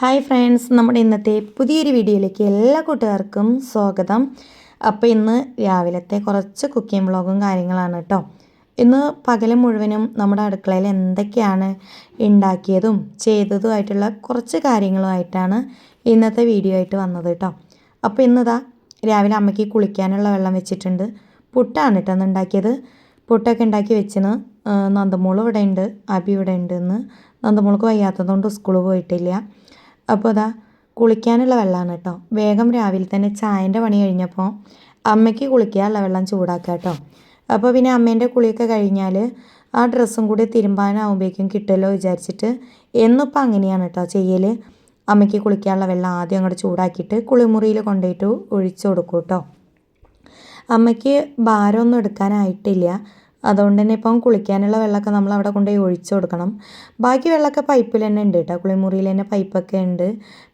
Hi friends നമ്മുടെ ഇന്നത്തെ പുതിയൊരു വീഡിയോയിലേക്ക് എല്ലാ കൂട്ടുകാർക്കും സ്വാഗതം. അപ്പോൾ ഇന്ന് രാവിലത്തെ കുറച്ച് കുക്കിംഗ് വ്ളോഗും കാര്യങ്ങളാണ് കേട്ടോ ഇന്ന് പകൽ മുഴുവനും നമ്മുടെ അടുക്കളയിൽ എന്തൊക്കെയാണ് ഉണ്ടാക്കിയതും ചെയ്തതുമായിട്ടുള്ള കുറച്ച് കാര്യങ്ങളുമായിട്ടാണ് ഇന്നത്തെ വീഡിയോ ആയിട്ട് വന്നത് കേട്ടോ അപ്പോൾ ഇന്നിതാ രാവിലെ അമ്മയ്ക്ക് കുളിക്കാനുള്ള വെള്ളം വെച്ചിട്ടുണ്ട്. പുട്ടാണ് കേട്ടോ അന്ന് ഉണ്ടാക്കിയത്. പുട്ടൊക്കെ ഉണ്ടാക്കി വെച്ചിന് നന്ദമോൾ ഇവിടെ ഉണ്ട് അബി ഇവിടെ ഉണ്ട് ഇന്ന്. നന്ദമോൾക്ക് വയ്യാത്തതുകൊണ്ട് സ്കൂളിൽ പോയിട്ടില്ല. അപ്പോൾ അതാ കുളിക്കാനുള്ള വെള്ളമാണ് കേട്ടോ. വേഗം രാവിലെ തന്നെ ചായന്റെ പണി കഴിഞ്ഞപ്പോൾ അമ്മയ്ക്ക് കുളിക്കാനുള്ള വെള്ളം ചൂടാക്കുക കേട്ടോ. അപ്പോൾ പിന്നെ അമ്മേന്റെ കുളിയൊക്കെ കഴിഞ്ഞാൽ ആ ഡ്രസ്സും കൂടി തിരുമ്പാനാവുമ്പോഴേക്കും കിട്ടുമല്ലോ വിചാരിച്ചിട്ട് എന്നിപ്പോൾ അങ്ങനെയാണ് കേട്ടോ ചെയ്യൽ അമ്മയ്ക്ക് കുളിക്കാനുള്ള വെള്ളം ആദ്യം അങ്ങോട്ട് ചൂടാക്കിയിട്ട് കുളിമുറിയിൽ കൊണ്ടുപോയിട്ട് ഒഴിച്ചു കൊടുക്കും കേട്ടോ. അമ്മയ്ക്ക് ഭാരമൊന്നും എടുക്കാനായിട്ടില്ല. അതുകൊണ്ട് തന്നെ ഇപ്പം കുളിക്കാനുള്ള വെള്ളമൊക്കെ നമ്മൾ അവിടെ കൊണ്ടുപോയി ഒഴിച്ചു കൊടുക്കണം. ബാക്കി വെള്ളമൊക്കെ പൈപ്പിൽ തന്നെ ഉണ്ട് കേട്ടോ. കുളിമുറിയിൽ തന്നെ പൈപ്പൊക്കെ ഉണ്ട്.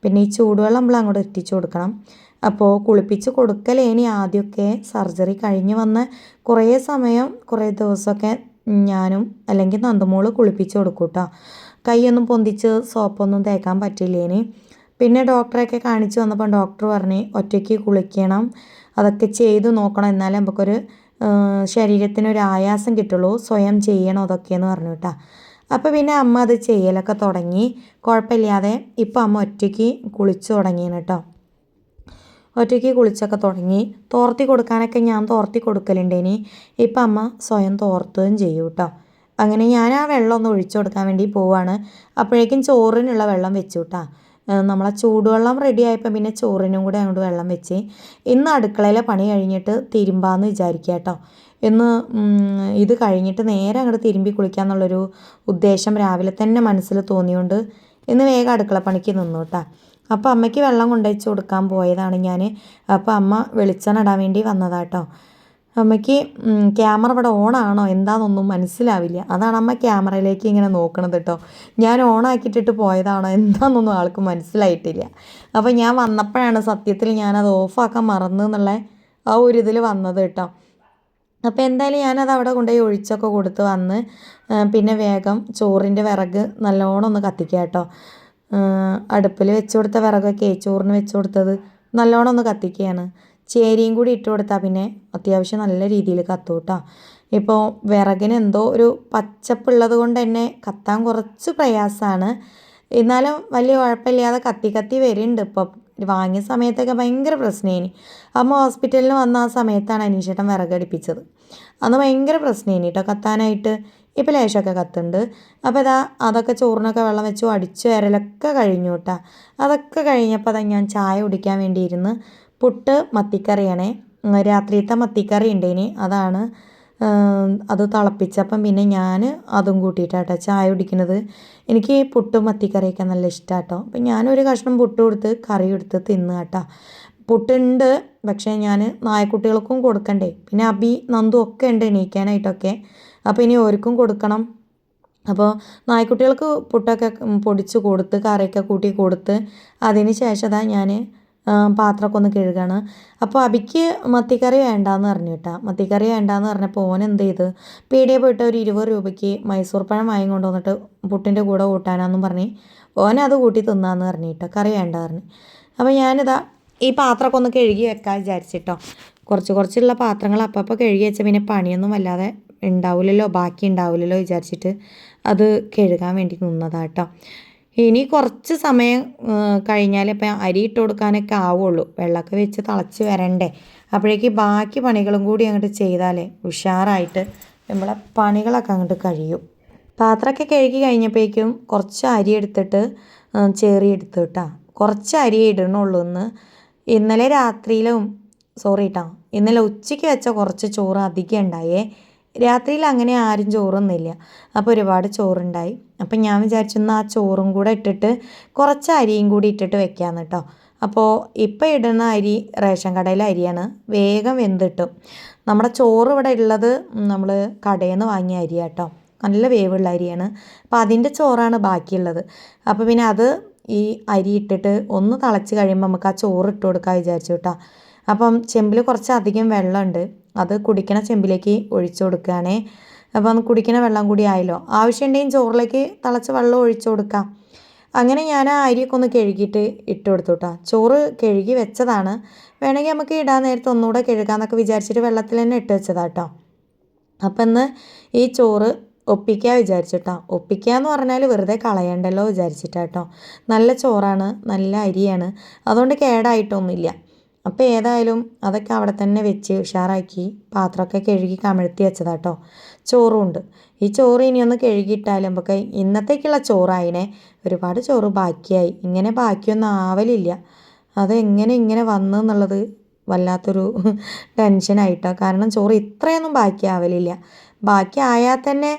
പിന്നെ ഈ ചൂടുവെള്ളം നമ്മൾ അങ്ങോട്ട് എത്തിച്ചു കൊടുക്കണം. അപ്പോൾ കുളിപ്പിച്ച് കൊടുക്കലേനി ആദ്യമൊക്കെ സർജറി കഴിഞ്ഞ് വന്ന് കുറേ സമയം കുറേ ദിവസമൊക്കെ ഞാനും അല്ലെങ്കിൽ നന്ദമോൾ കുളിപ്പിച്ച് കൊടുക്കും കേട്ടോ. കൈയൊന്നും പൊന്തിച്ച് സോപ്പൊന്നും തേക്കാൻ പറ്റില്ലേനി പിന്നെ ഡോക്ടറെയൊക്കെ കാണിച്ച് വന്നപ്പോൾ ഡോക്ടർ പറഞ്ഞ് ഒറ്റയ്ക്ക് കുളിക്കണം. അതൊക്കെ ചെയ്ത് നോക്കണം. എന്നാലേ നമുക്കൊരു ശരീരത്തിനൊരു ആയാസം കിട്ടുള്ളൂ സ്വയം ചെയ്യണം അതൊക്കെയെന്ന് പറഞ്ഞു കേട്ടോ. അപ്പോൾ പിന്നെ അമ്മ അത് ചെയ്യലൊക്കെ തുടങ്ങി. കുഴപ്പമില്ലാതെ ഇപ്പം അമ്മ ഒറ്റയ്ക്ക് കുളിച്ചു തുടങ്ങിയാണ് കേട്ടോ. ഒറ്റയ്ക്ക് കുളിച്ചൊക്കെ തുടങ്ങി. തോർത്തി കൊടുക്കാനൊക്കെ ഞാൻ തോർത്തി കൊടുക്കലുണ്ട് ഇനി. ഇപ്പം അമ്മ സ്വയം തോർത്തുകയും ചെയ്യും കേട്ടോ. അങ്ങനെ ഞാൻ ആ വെള്ളം ഒന്ന് ഒഴിച്ചു കൊടുക്കാൻ വേണ്ടി പോവാണ്. അപ്പോഴേക്കും ചോറിനുള്ള വെള്ളം വെച്ചു കേട്ടോ. നമ്മളെ ചൂടുവെള്ളം റെഡി ആയപ്പോൾ പിന്നെ ചോറിനും കൂടെ അങ്ങോട്ട് വെള്ളം വെച്ച് ഇന്ന് അടുക്കളയിലെ പണി കഴിഞ്ഞിട്ട് തിരുമ്പാന്ന് വിചാരിക്കുക കേട്ടോ ഇന്ന് ഇത് കഴിഞ്ഞിട്ട് നേരെ അങ്ങോട്ട് തിരുമ്പി കുളിക്കാന്നുള്ളൊരു ഉദ്ദേശം രാവിലെ തന്നെ മനസ്സിൽ തോന്നിയോണ്ട് ഇന്ന് വേഗം അടുക്കള പണിക്ക് നിന്നു കേട്ടോ അപ്പോൾ അമ്മയ്ക്ക് വെള്ളം കൊണ്ടുവച്ച് കൊടുക്കാൻ പോയതാണ് ഞാൻ അപ്പോൾ അമ്മ വെളിച്ചെണ്ണ ഇടാൻ വേണ്ടി വന്നതാട്ടോ അമ്മയ്ക്ക് ക്യാമറ ഇവിടെ ഓണാണോ? എന്താണെന്നൊന്നും മനസ്സിലാവില്ല. അതാണ് അമ്മ ക്യാമറയിലേക്ക് ഇങ്ങനെ നോക്കണത് കേട്ടോ ഞാൻ ഓണാക്കിയിട്ടിട്ട് പോയതാണോ? എന്താണെന്നൊന്നും ആൾക്ക് മനസ്സിലായിട്ടില്ല. അപ്പോൾ ഞാൻ വന്നപ്പോഴാണ് സത്യത്തിൽ ഞാനത് ഓഫാക്കാൻ മറന്നു എന്നുള്ള ആ ഒരു ഇതിൽ വന്നത് കേട്ടോ അപ്പോൾ എന്തായാലും ഞാനത് അവിടെ കൊണ്ടുപോയി ഒഴിച്ചൊക്കെ കൊടുത്ത് വന്ന് പിന്നെ വേഗം ചോറിന്റെ വിറക് നല്ലോണം ഒന്ന് കത്തിക്കുക കേട്ടോ അടുപ്പിൽ വെച്ച് കൊടുത്ത വിറകൊക്കെ ചോറിന് വെച്ച് കൊടുത്തത് നല്ലോണം ഒന്ന് കത്തിക്കുകയാണ്. ചേരിയും കൂടി ഇട്ട് കൊടുത്താൽ പിന്നെ അത്യാവശ്യം നല്ല രീതിയിൽ കത്തും കേട്ടോ ഇപ്പോൾ വിറകിന് എന്തോ ഒരു പച്ചപ്പുള്ളത് കൊണ്ട് തന്നെ കത്താൻ കുറച്ച് പ്രയാസമാണ് എന്നാലും വലിയ കുഴപ്പമില്ലാതെ കത്തി കത്തി വരുന്നുണ്ട് ഇപ്പോൾ വാങ്ങിയ സമയത്തൊക്കെ ഭയങ്കര പ്രശ്നേനി. അമ്മ ഹോസ്പിറ്റലിൽ വന്ന ആ സമയത്താണ് അനീഷേട്ടൻ വിറകടിപ്പിച്ചത് അന്ന് ഭയങ്കര പ്രശ്നേനി കേട്ടോ കത്താനായിട്ട്. ഇപ്പോൾ ലേശമൊക്കെ കത്തുണ്ട്. അപ്പോൾ ഇതാ അതൊക്കെ ചോറിനൊക്കെ വെള്ളം വെച്ചു അടിച്ചു വരലൊക്കെ കഴിഞ്ഞു കേട്ടോ അതൊക്കെ കഴിഞ്ഞപ്പോൾ അതാ ഞാൻ ചായ കുടിക്കാൻ വേണ്ടിയിരുന്ന്. പുട്ട് മത്തിക്കറിയാണേ. രാത്രിയത്തെ മത്തിക്കറി ഉണ്ടേനി. അതാണ് അത് തിളപ്പിച്ചപ്പം പിന്നെ ഞാൻ അതും കൂട്ടിയിട്ടാട്ടോ ചായ കുടിക്കുന്നത്. എനിക്ക് പുട്ടും മത്തിക്കറിയൊക്കെ നല്ല ഇഷ്ടമാട്ടോ അപ്പം ഞാനൊരു കഷ്ണം പുട്ട് കൊടുത്ത് കറി എടുത്ത് തിന്നു കേട്ടോ പുട്ടുണ്ട് പക്ഷേ ഞാൻ നായക്കുട്ടികൾക്കും കൊടുക്കണ്ടേ. പിന്നെ അബി നന്ദു ഒക്കെ ഉണ്ട് എണീക്കാനായിട്ടൊക്കെ. അപ്പോൾ ഇനി ഓർക്കും കൊടുക്കണം. അപ്പോൾ നായ്ക്കുട്ടികൾക്ക് പുട്ടൊക്കെ പൊടിച്ച് കൊടുത്ത് കറിയൊക്കെ കൂട്ടി കൊടുത്ത് അതിന് ശേഷം ഞാൻ പാത്രമൊക്കെ ഒന്ന് കഴുകാണ്. അപ്പോൾ അബിക്ക് മത്തിക്കറി വേണ്ടാന്ന് പറഞ്ഞു കേട്ടാ. മത്തിക്കറി വേണ്ടാന്ന് പറഞ്ഞപ്പോൾ ഓൻ എന്ത് ചെയ്ത്? പീടിയെ പോയിട്ട് ഒരു ഇരുപത് രൂപയ്ക്ക് മൈസൂർ പഴം വാങ്ങി കൊണ്ടുവന്നിട്ട് പുട്ടിന്റെ കൂടെ കൂട്ടാനാന്നും പറഞ്ഞ് ഓൻ അത് കൂട്ടി തിന്നാന്ന് പറഞ്ഞു കേട്ടോ. കറി വേണ്ട പറഞ്ഞു. അപ്പോൾ ഞാനിതാ ഈ പാത്രമൊക്കെ ഒന്ന് കഴുകി വെക്കാൻ വിചാരിച്ചിട്ടോ കുറച്ച് കുറച്ചുള്ള പാത്രങ്ങൾ അപ്പപ്പോൾ കഴുകി വെച്ചാൽ പിന്നെ പണിയൊന്നും വല്ലാതെ ഉണ്ടാവില്ലല്ലോ ബാക്കി ഉണ്ടാവില്ലല്ലോ വിചാരിച്ചിട്ട് അത് കഴുകാൻ വേണ്ടി നിന്നതാട്ടോ ഇനി കുറച്ച് സമയം കഴിഞ്ഞാൽ ഇപ്പം അരി ഇട്ട് കൊടുക്കാനൊക്കെ ആവുള്ളൂ. വെള്ളമൊക്കെ വെച്ച് തിളച്ച് വരണ്ടേ. അപ്പോഴേക്ക് ബാക്കി പണികളും കൂടി അങ്ങോട്ട് ചെയ്താലേ ഉഷാറായിട്ട് നമ്മളെ പണികളൊക്കെ അങ്ങോട്ട് കഴിയും. പാത്രമൊക്കെ കഴുകി കഴിഞ്ഞപ്പോഴേക്കും കുറച്ച് അരി എടുത്തിട്ട് ചേറി എടുത്തു കേട്ടോ. കുറച്ച് അരി ഇടണുള്ളൂ എന്ന് ഇന്നലെ രാത്രിയിലും സോറി കേട്ടോ ഇന്നലെ ഉച്ചയ്ക്ക് വെച്ച കുറച്ച് ചോറ് അധികം ഉണ്ടായേ. രാത്രിയിൽ അങ്ങനെ ആരും ചോറൊന്നുമില്ല. അപ്പോൾ ഒരുപാട് ചോറുണ്ടായി. അപ്പം ഞാൻ വിചാരിച്ചു എന്നാൽ ആ ചോറും കൂടെ ഇട്ടിട്ട് കുറച്ച് അരിയും കൂടി ഇട്ടിട്ട് വെക്കാമെന്ന് കേട്ടോ അപ്പോൾ ഇപ്പം ഇടുന്ന അരി റേഷൻ കടയിലെ അരിയാണ്. വേഗം വെന്തിട്ടും. നമ്മുടെ ചോറ് ഇവിടെ ഉള്ളത് നമ്മൾ കടയിൽ നിന്ന് വാങ്ങിയ അരിയാട്ടോ നല്ല വേവുള്ള അരിയാണ്. അപ്പോൾ അതിന്റെ ചോറാണ് ബാക്കിയുള്ളത്. അപ്പോൾ പിന്നെ അത് ഈ അരി ഇട്ടിട്ട് ഒന്ന് തിളച്ച് കഴിയുമ്പോൾ നമുക്ക് ആ ചോറ് ഇട്ട് കൊടുക്കാൻ വിചാരിച്ചു കേട്ടോ അപ്പം ചെമ്പിൽ കുറച്ച് അധികം വെള്ളമുണ്ട്. അത് കുടിക്കണ ചെമ്പിലേക്ക് ഒഴിച്ചു കൊടുക്കുകയാണേ. അപ്പം കുടിക്കണ വെള്ളം കൂടി ആയല്ലോ. ആവശ്യമുണ്ടെങ്കിൽ ചോറിലേക്ക് തിളച്ച വെള്ളം ഒഴിച്ചു കൊടുക്കാം. അങ്ങനെ ഞാൻ ആ അരിയൊക്കെ ഒന്ന് കഴുകിയിട്ട് ഇട്ട് കൊടുത്തു കേട്ടോ ചോറ് കഴുകി വെച്ചതാണ്. വേണമെങ്കിൽ നമുക്ക് ഇടാൻ നേരത്തെ ഒന്നുകൂടെ കഴുകാമെന്നൊക്കെ വിചാരിച്ചിട്ട് വെള്ളത്തിൽ തന്നെ ഇട്ട് വെച്ചതാണ് കേട്ടോ അപ്പം ഇന്ന് ഈ ചോറ് ഒപ്പിക്കാൻ വിചാരിച്ചിട്ടോ ഒപ്പിക്കുക എന്ന് പറഞ്ഞാൽ വെറുതെ കളയണ്ടല്ലോ വിചാരിച്ചിട്ടാട്ടോ നല്ല ചോറാണ് നല്ല അരിയാണ്. അതുകൊണ്ട് കേടായിട്ടൊന്നുമില്ല. അപ്പോൾ ഏതായാലും അതൊക്കെ അവിടെ തന്നെ വെച്ച് ഉഷാറാക്കി പാത്രമൊക്കെ കഴുകി കമിഴ്ത്തി വെച്ചതാട്ടോ കേട്ടോ ഉണ്ട് ഈ ചോറ് ഇനിയൊന്ന് കഴുകിയിട്ടാലും നമുക്ക് ഇന്നത്തേക്കുള്ള ചോറായിനെ ഒരുപാട് ചോറ് ബാക്കിയായി. ഇങ്ങനെ ബാക്കിയൊന്നും ആവലില്ല. അതെങ്ങനെ ഇങ്ങനെ വന്നു എന്നുള്ളത് വല്ലാത്തൊരു ടെൻഷനായിട്ടോ കാരണം ചോറ് ഇത്രയൊന്നും ബാക്കിയാവലില്ല ബാക്കി ആയാൽ തന്നെ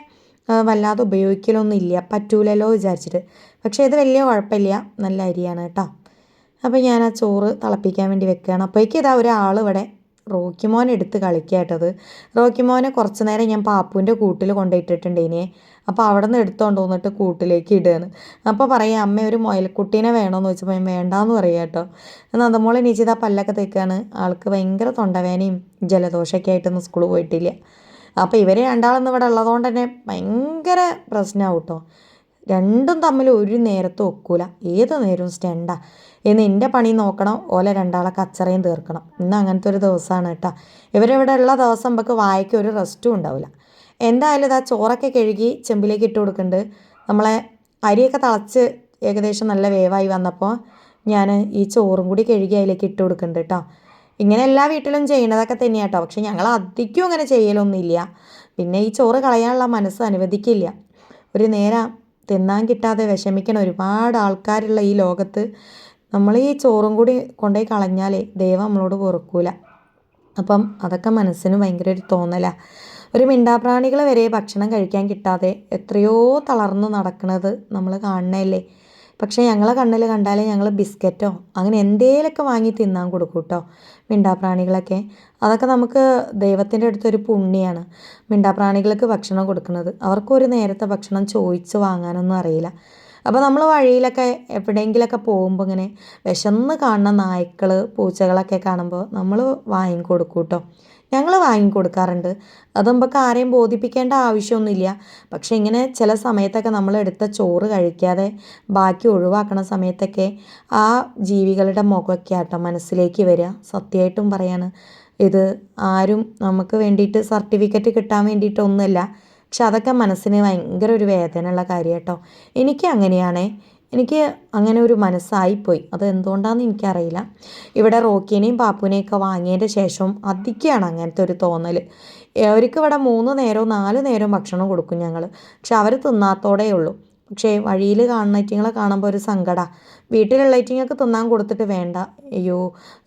വല്ലാതെ ഉപയോഗിക്കലൊന്നും ഇല്ല. പറ്റൂലല്ലോ വിചാരിച്ചിട്ട്. പക്ഷേ ഇത് വലിയ കുഴപ്പമില്ല. നല്ല അരിയാണ് കേട്ടോ. അപ്പോൾ ഞാൻ ആ ചോറ് തിളപ്പിക്കാൻ വേണ്ടി വെക്കുകയാണ് അപ്പോഴേക്കും ഇതാ ഇവിടെ റോക്കിമോൻ എടുത്ത് കളിക്കായിട്ടത് റോക്കിമോനെ കുറച്ച് നേരം ഞാൻ പാപ്പുവിന്റെ കൂട്ടിൽ കൊണ്ടുപോയിട്ടിട്ടുണ്ട് ഇനിയെ അപ്പോൾ അവിടെ നിന്ന് എടുത്തുകൊണ്ട് വന്നിട്ട് കൂട്ടിലേക്ക് ഇടുകയാണ്. അപ്പോൾ പറയാം അമ്മ ഒരു മുയൽക്കുട്ടീനെ വേണമെന്ന് ചോദിച്ചപ്പോൾ ഞാൻ വേണ്ടാന്ന് പറയാം കേട്ടോ. നന്ദമോളെ നീച്ചിതാ പല്ലൊക്കെ തേക്കാണ്. ആൾക്ക് ഭയങ്കര തൊണ്ടവേനയും ജലദോഷമൊക്കെ ആയിട്ടൊന്നും സ്കൂളിൽ പോയിട്ടില്ല. അപ്പോൾ ഇവരെ രണ്ടാളൊന്നും ഇവിടെ ഉള്ളതുകൊണ്ട് തന്നെ ഭയങ്കര പ്രശ്നമാവും കേട്ടോ. രണ്ടും തമ്മിൽ ഒരു നേരത്തും ഒക്കൂല. ഏത് നേരവും സ്റ്റണ്ടാ. ഇന്ന് എന്റെ പണി നോക്കണം ഓലെ രണ്ടാളെ കച്ചറയും തീർക്കണം. ഇന്ന് അങ്ങനത്തെ ഒരു ദിവസമാണ് കേട്ടോ. ഇവരിവിടെ ഉള്ള ദിവസം നമുക്ക് വായിക്ക് ഒരു റെസ്റ്റും ഉണ്ടാവില്ല. എന്തായാലും ഇതാ ചോറൊക്കെ കഴുകി ചെമ്പിലേക്ക് ഇട്ട് കൊടുക്കുന്നുണ്ട് നമ്മളെ അരിയൊക്കെ തിളച്ച് ഏകദേശം നല്ല വേവായി വന്നപ്പോൾ ഞാൻ ഈ ചോറും കൂടി കഴുകി അതിലേക്ക് ഇട്ട് കൊടുക്കുന്നുണ്ട് കേട്ടോ. ഇങ്ങനെ എല്ലാ വീട്ടിലും ചെയ്യണതൊക്കെ തന്നെയാണ് കേട്ടോ. പക്ഷെ ഞങ്ങൾ അധികം അങ്ങനെ ചെയ്യലൊന്നുമില്ല. പിന്നെ ഈ ചോറ് കളയാനുള്ള മനസ്സ് അനുവദിക്കില്ല. ഒരു നേരം തിന്നാൻ കിട്ടാതെ വിഷമിക്കണ ഒരുപാട് ആൾക്കാരുള്ള ഈ ലോകത്ത് നമ്മൾ ഈ ചോറും കൂടി കൊണ്ടുപോയി കളഞ്ഞാലേ ദൈവം നമ്മളോട് പൊറുക്കൂല അപ്പം അതൊക്കെ മനസ്സിന് ഭയങ്കര ഒരു തോന്നലാണ് ഒരു മിണ്ടാപ്രാണികൾ വരെ ഭക്ഷണം കഴിക്കാൻ കിട്ടാതെ എത്രയോ തളർന്ന് നടക്കുന്നത് നമ്മൾ കാണണല്ലേ പക്ഷേ ഞങ്ങളെ കണ്ണിൽ കണ്ടാലേ ഞങ്ങൾ ബിസ്ക്കറ്റോ അങ്ങനെ എന്തേലൊക്കെ വാങ്ങി തിന്നാൻ കൊടുക്കും കേട്ടോ മിണ്ടാപ്രാണികളൊക്കെ. അതൊക്കെ നമുക്ക് ദൈവത്തിന്റെ അടുത്തൊരു പുണ്യാണ്. മിണ്ടാപ്രാണികൾക്ക് ഭക്ഷണം കൊടുക്കുന്നത്. അവർക്കൊരു നേരത്തെ ഭക്ഷണം ചോദിച്ച് വാങ്ങാനൊന്നും അറിയില്ല. അപ്പോൾ നമ്മൾ വഴിയിലൊക്കെ എവിടെയെങ്കിലൊക്കെ പോകുമ്പോൾ ഇങ്ങനെ വിശന്ന് കാണുന്ന നായ്ക്കൾ പൂച്ചകളൊക്കെ കാണുമ്പോൾ നമ്മൾ വാങ്ങിക്കൊടുക്കും കേട്ടോ. ഞങ്ങൾ വാങ്ങിക്കൊടുക്കാറുണ്ട്. അത് നമുക്ക് ആരെയും ബോധിപ്പിക്കേണ്ട ആവശ്യമൊന്നുമില്ല. പക്ഷേ ഇങ്ങനെ ചില സമയത്തൊക്കെ നമ്മൾ എടുത്ത ചോറ് കഴിക്കാതെ ബാക്കി ഒഴിവാക്കണ സമയത്തൊക്കെ ആ ജീവികളുടെ മുഖമൊക്കെ ആട്ടോ മനസ്സിലേക്ക് വരിക. സത്യമായിട്ടും പറയാണ്. ഇത് ആരും നമുക്ക് വേണ്ടിയിട്ട് സർട്ടിഫിക്കറ്റ് കിട്ടാൻ വേണ്ടിയിട്ടൊന്നുമല്ല. പക്ഷെ അതൊക്കെ മനസ്സിന് ഭയങ്കര ഒരു വേദനയുള്ള കാര്യം കേട്ടോ എനിക്ക് അങ്ങനെയാണേ. എനിക്ക് അങ്ങനെ ഒരു മനസ്സായിപ്പോയി. അത് എന്തുകൊണ്ടാണെന്ന് എനിക്കറിയില്ല. ഇവിടെ റോക്കിനെയും പാപ്പുവിനെയും ഒക്കെ വാങ്ങിയതിന്റെ ശേഷം അധികമാണ് അങ്ങനത്തെ ഒരു തോന്നൽ അവർക്ക് ഇവിടെ മൂന്ന് നേരവും നാല് നേരവും ഭക്ഷണം കൊടുക്കും ഞങ്ങൾ പക്ഷെ അവർ തിന്നാത്തോടേ ഉള്ളൂ. പക്ഷേ വഴിയിൽ കാണുന്ന ഐറ്റിങ്ങളെ കാണുമ്പോൾ ഒരു സങ്കടമാണ് വീട്ടിലുള്ള ഐറ്റിങ്ങൾക്ക് തിന്നാൻ കൊടുത്തിട്ട് വേണ്ട. അയ്യോ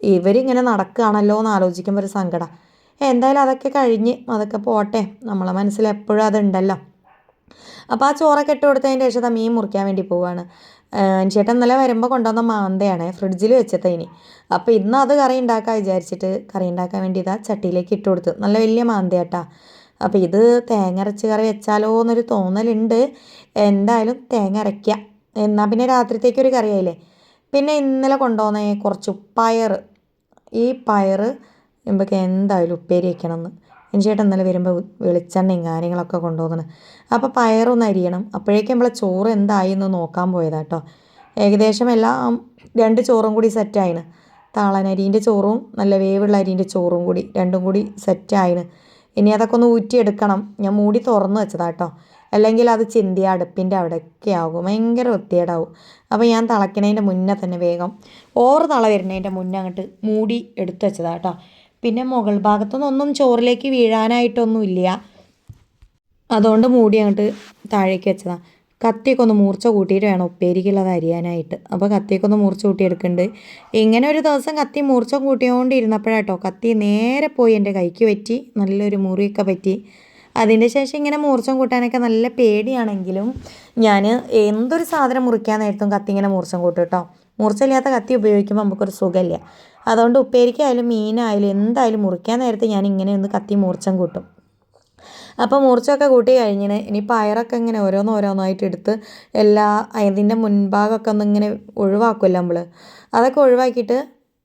ഇവരിങ്ങനെ നടക്കുകയാണല്ലോ എന്ന് ആലോചിക്കുമ്പോൾ ഒരു സങ്കടം. എന്തായാലും അതൊക്കെ കഴിഞ്ഞ് അതൊക്കെ പോട്ടെ. നമ്മളെ മനസ്സിൽ എപ്പോഴും അതുണ്ടല്ലോ. അപ്പോൾ ആ ചോറൊക്കെ ഇട്ട് കൊടുത്തതിന് ശേഷം അത് മീൻ മുറിക്കാൻ വേണ്ടി പോവുകയാണ് ചേട്ടൻ ഇന്നലെ വരുമ്പോൾ കൊണ്ടുവന്ന മാന്തയാണ് ഫ്രിഡ്ജിൽ വെച്ചത് ഇനി. അപ്പോൾ ഇന്ന് അത് കറി ഉണ്ടാക്കാൻ വിചാരിച്ചിട്ട് കറി ഉണ്ടാക്കാൻ വേണ്ടി ഇതാ ചട്ടിയിലേക്ക് ഇട്ട് കൊടുത്തു. നല്ല വലിയ മാന്തയാട്ടാ. അപ്പോൾ ഇത് തേങ്ങ അരച്ച് കറി വെച്ചാലോ എന്നൊരു തോന്നലുണ്ട്. എന്തായാലും തേങ്ങ അരയ്ക്കുക എന്നാൽ പിന്നെ രാത്രിത്തേക്ക് ഒരു കറിയായില്ലേ? പിന്നെ ഇന്നലെ കൊണ്ടുവന്ന കുറച്ച് പയർ ഈ പയർ നമുക്ക് എന്തായാലും ഉപ്പേരി വെക്കണമെന്ന് ചേട്ടൻ ഇന്നലെ വരുമ്പോൾ വെളിച്ചെണ്ണയും കാര്യങ്ങളൊക്കെ കൊണ്ടുപോകുന്നത് അപ്പോൾ പയറൊന്ന് അരിയണം. അപ്പോഴേക്കും നമ്മളെ ചോറ് എന്തായി എന്ന് നോക്കാൻ പോയതാ കേട്ടോ ഏകദേശം എല്ലാം രണ്ട് ചോറും കൂടി സെറ്റായിന് താളനരീന്റെ ചോറും നല്ല വേവുള്ള അരീന്റെ ചോറും കൂടി രണ്ടും കൂടി സെറ്റായിന് ഇനി അതൊക്കെ ഒന്ന് ഊറ്റിയെടുക്കണം. ഞാൻ മൂടി തുറന്നു വെച്ചതാ കേട്ടോ അല്ലെങ്കിൽ അത് ചിന്തി അടുപ്പിന്റെ അവിടെയൊക്കെ ആകും. ഭയങ്കര വൃത്തികേടാവും. അപ്പോൾ ഞാൻ തിളയ്ക്കണതിന്റെ മുന്നേ തന്നെ വേഗം ഓവർ തള വരുന്നതിന്റെ മുന്നേ അങ്ങോട്ട് മൂടി എടുത്ത് വെച്ചതാ കേട്ടോ പിന്നെ മുകൾ ഭാഗത്തുനിന്നൊന്നും ചോറിലേക്ക് വീഴാനായിട്ടൊന്നുമില്ല. അതുകൊണ്ട് മൂടി അങ്ങോട്ട് താഴേക്ക് വെച്ചതാണ് കത്തിയൊക്കെ ഒന്ന് മൂർച്ച കൂട്ടിയിട്ട് വേണം ഉപ്പേരിക്കുള്ളത് അരിയാനായിട്ട്. അപ്പോൾ കത്തിയൊക്കെ ഒന്ന് മൂർച്ച കൂട്ടിയെടുക്കുന്നുണ്ട്. ഇങ്ങനെ ഒരു ദിവസം കത്തി മൂർച്ച കൂട്ടിയോണ്ടിരുന്നപ്പോഴാട്ടോ കത്തി നേരെ പോയി എന്റെ കൈക്ക് പറ്റി നല്ലൊരു മുറിയൊക്കെ പറ്റി. അതിന്റെ ശേഷം ഇങ്ങനെ മൂർച്ചം കൂട്ടാനൊക്കെ നല്ല പേടിയാണെങ്കിലും ഞാൻ എന്തൊരു സാധനം മുറിക്കാൻ നേരത്തും കത്തി ഇങ്ങനെ മൂർച്ചം കൂട്ടും കേട്ടോ. മൂർച്ചയില്ലാത്ത കത്തി ഉപയോഗിക്കുമ്പോൾ നമുക്കൊരു സുഖമില്ല. അതുകൊണ്ട് ഉപ്പേരിക്കായാലും മീനായാലും എന്തായാലും മുറിക്കാൻ നേരത്തെ ഞാൻ ഇങ്ങനെ ഒന്ന് കത്തി മൂർച്ചം കൂട്ടും. അപ്പോൾ മൂർച്ചയൊക്കെ കൂട്ടി കഴിഞ്ഞിന് ഇനി പയറൊക്കെ ഇങ്ങനെ ഓരോന്നോരോന്നായിട്ട് എടുത്ത് എല്ലാ അതിന്റെ മുൻഭാഗമൊക്കെ ഒന്ന് ഇങ്ങനെ ഒഴിവാക്കുമല്ലോ നമ്മൾ അതൊക്കെ ഒഴിവാക്കിയിട്ട്